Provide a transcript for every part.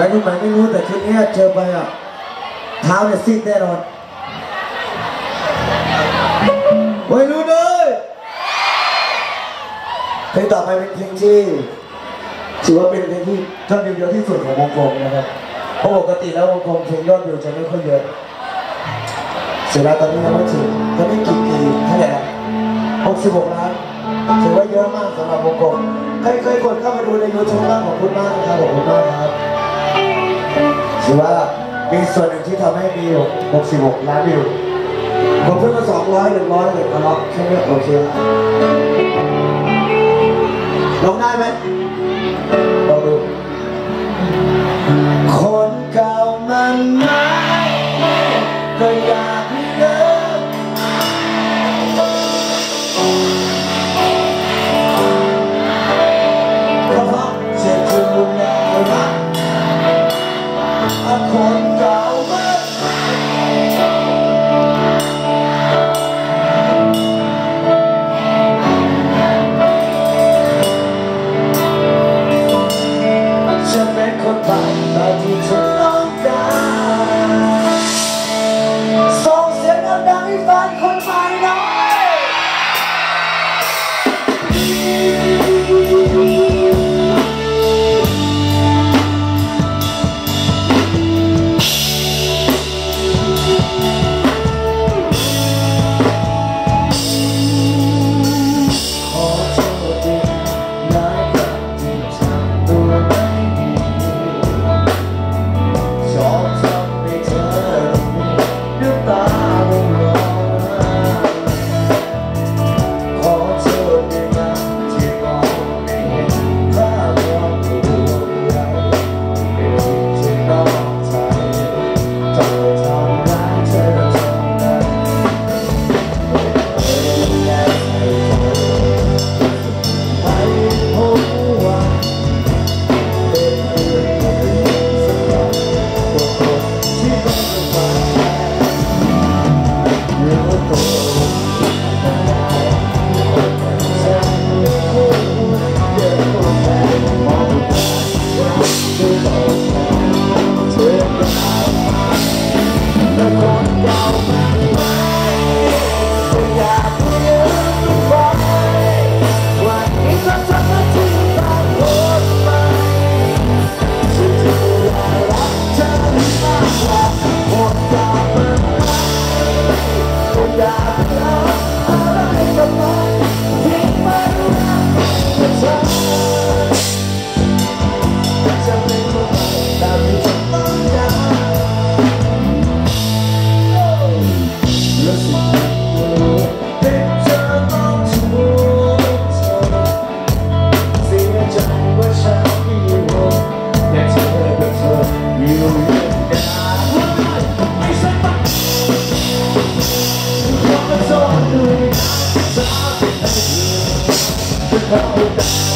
ไปที่มหนไม่รู้แต่คืนนี้เจอไปอะเท้าเนี่ยซีดแน่นอนไม่รู้เลยเพลงต่อไปเป็นเพลงที่ถือว่าเป็นเพลงที่ยอดวิวเยอะที่สุดของวงกลมนะครับเพราะปกติแล้ววงกลมเพลงยอดวิวจะไม่ค่อยเยอะเสียตอนนี้ยังไม่ถึงตอนนี้กี่ปีเท่าไหร่ละ66 ล้านถือว่าเยอะมากสำหรับวงกลมใครเคยกดเข้าไปดูในยูทูบบ้างของคุณมากนะครับขอบคุณมากครับือว่ามีส่วนหนึ่งที่ทำให้มี 66 ล้านวิวผมเพิ่มมา200 100หนึ่งมาล็อกแค่นี้โอเคแล้วร้องได้ไหม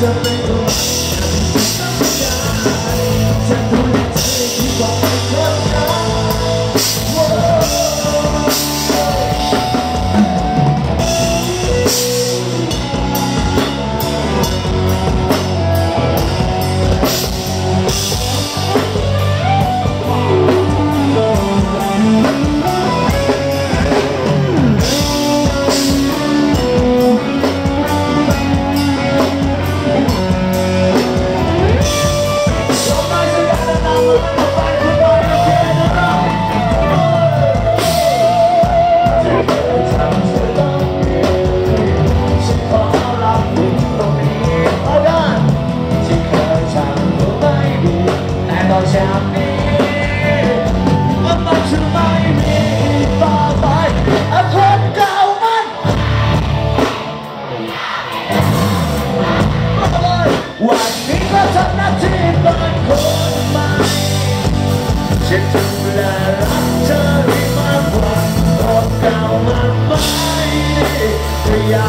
something